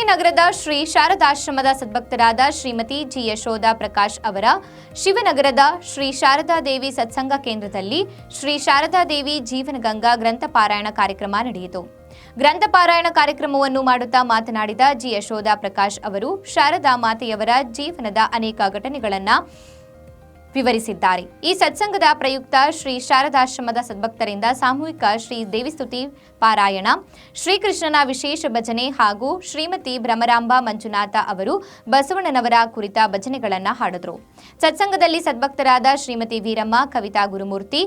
ಶ್ರೀ ಶಾರದಾಶ್ರಮದ ಸದ್ಭಕ್ತರಾದ ಶ್ರೀಮತಿ ಜಿ ಯಶೋಧ ಪ್ರಕಾಶ್ ಅವರ ಶಿವನಗರದ ಶ್ರೀ ಶಾರದಾ ದೇವಿ ಸತ್ಸಂಗ ಕೇಂದ್ರದಲ್ಲಿ ಶ್ರೀ ಶಾರದಾ ದೇವಿ ಜೀವನಗಂಗಾ ಗ್ರಂಥ ಪಾರಾಯಣ ಕಾರ್ಯಕ್ರಮ ನಡೆಯಿತು. ಗ್ರಂಥ ಪಾರಾಯಣ ಕಾರ್ಯಕ್ರಮವನ್ನು ಮಾಡುತ್ತಾ ಮಾತನಾಡಿದ ಜಿ ಯಶೋಧ ಪ್ರಕಾಶ್ ಅವರು ಶಾರದಾ ಮಾತೆಯವರ ಜೀವನದ ಅನೇಕ ಘಟನೆಗಳನ್ನು ವಿವರಿಸಿದ್ದಾರೆ. ಈ ಸತ್ಸಂಗದ ಪ್ರಯುಕ್ತ ಶ್ರೀ ಶಾರದಾಶ್ರಮದ ಸದ್ಭಕ್ತರಿಂದ ಸಾಮೂಹಿಕ ಶ್ರೀ ದೇವಿಸ್ತುತಿ ಪಾರಾಯಣ, ಶ್ರೀಕೃಷ್ಣನ ವಿಶೇಷ ಭಜನೆ ಹಾಗೂ ಶ್ರೀಮತಿ ಭ್ರಮರಾಂಬ ಮಂಜುನಾಥ ಅವರು ಬಸವಣ್ಣನವರ ಕುರಿತ ಭಜನೆಗಳನ್ನು ಹಾಡಿದರು. ಸತ್ಸಂಗದಲ್ಲಿ ಸದ್ಭಕ್ತರಾದ ಶ್ರೀಮತಿ ವೀರಮ್ಮ, ಕವಿತಾ ಗುರುಮೂರ್ತಿ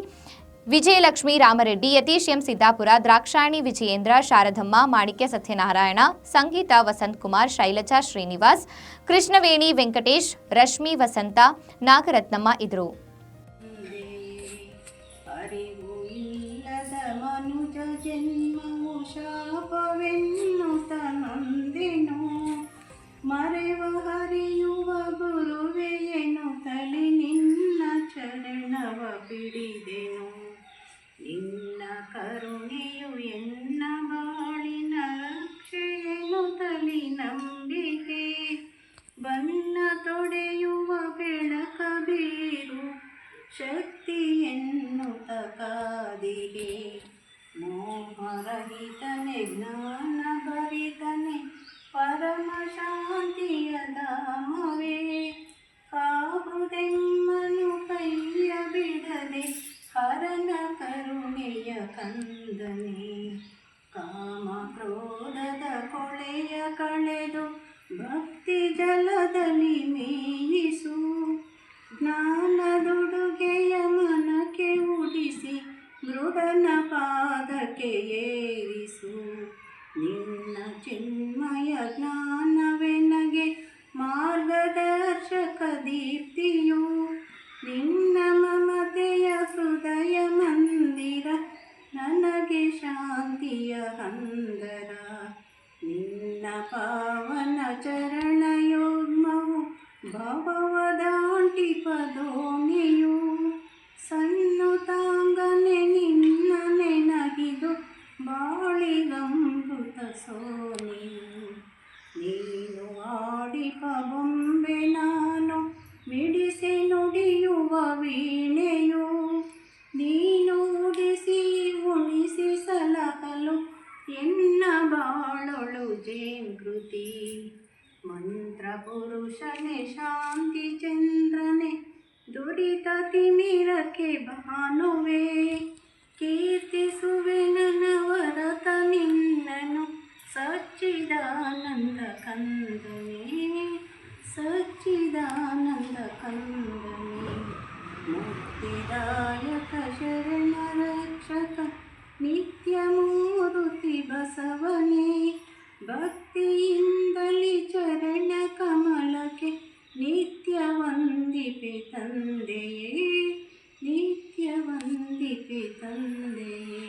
ವಿಜಯಲಕ್ಷ್ಮಿ ರಾಮರೆಡ್ಡಿ, ಯತೀಶ್ ಎಂ ಸಿದ್ದಾಪುರ, ದ್ರಾಕ್ಷಾಯಣಿ ವಿಜಯೇಂದ್ರ, ಶಾರದಮ್ಮ, ಮಾಣಿಕ್ಯ ಸತ್ಯನಾರಾಯಣ, ಸಂಗೀತ ವಸಂತ್ ಕುಮಾರ್, ಶೈಲಜಾ ಶ್ರೀನಿವಾಸ್, ಕೃಷ್ಣವೇಣಿ ವೆಂಕಟೇಶ್, ರಶ್ಮಿ ವಸಂತ, ನಾಗರತ್ನಮ್ಮ ಇದ್ರು ಗುರುವೆಯನು ತಲೆ ನಿನ್ನ ಚರಣವ ಬಿಡಿದೆನು. ಶಕ್ತಿಯನ್ನು ಕಾದಿದೆ ಮೋಹರಹಿತನೆ ಜ್ಞಾನ ಭರಿತನೆ ಪರಮ ಶಾಂತಿಯ ಧಾಮವೇ. ಕಾಹುದೆಮ್ಮನು ಕೈಯ ಬಿಡದೆ, ಹರನ ಕರುಣೆಯ ಕಂದನೆ. ಕಾಮ ಕ್ರೋಧದ ಕೊಳೆಯ ಕಳೆದು, ಭಕ್ತಿ ಜಲದಲ್ಲಿ ಮೇಯಿಸು. ಜ್ಞಾನದುಡುಗೆಯ ಪಾದಕ್ಕೆ ಏರಿಸು ನಿನ್ನ ಚಿನ್ಮಯ ಜ್ಞಾನವೆನಗೆ ಮಾರ್ಗದರ್ಶಕ ದೀಪ್ತಿಯು. ನಿನ್ನ ಮಮತೆಯ ಹೃದಯ ಮಂದಿರ, ನನಗೆ ಶಾಂತಿಯ ಹಂದರ ನಿನ್ನ ಪಾವನ ಚರಣಯೋಗ್ಮವು ನೀನು ಆಡಿಪ ಬೊಂಬೆ ನಾನು ಮಿಡಿಸಿ ನುಡಿಯುವ ವೀಣೆಯು ನೀನು ಉಡಿಸಿ ಉಣಿಸಿ ಸಲಹಲು ಎನ್ನ ಬಾಳೊಳು ಜೇಂಕೃತಿ ಮಂತ್ರ ಪುರುಷನೆ ಶಾಂತಿ ಚಂದ್ರನೆ ದುರಿತ ತಿಮಿರಕ್ಕೆ ಭಾನುವೆ च्चिदानन्द कन्दने मुक्तिदायक शरणरक्षक नित्यमुर्ति बसवने भक्तियिन्दलि चरणकमलके नित्यवन्दिपि तन्दे नित्यवन्दिपि तन्दे।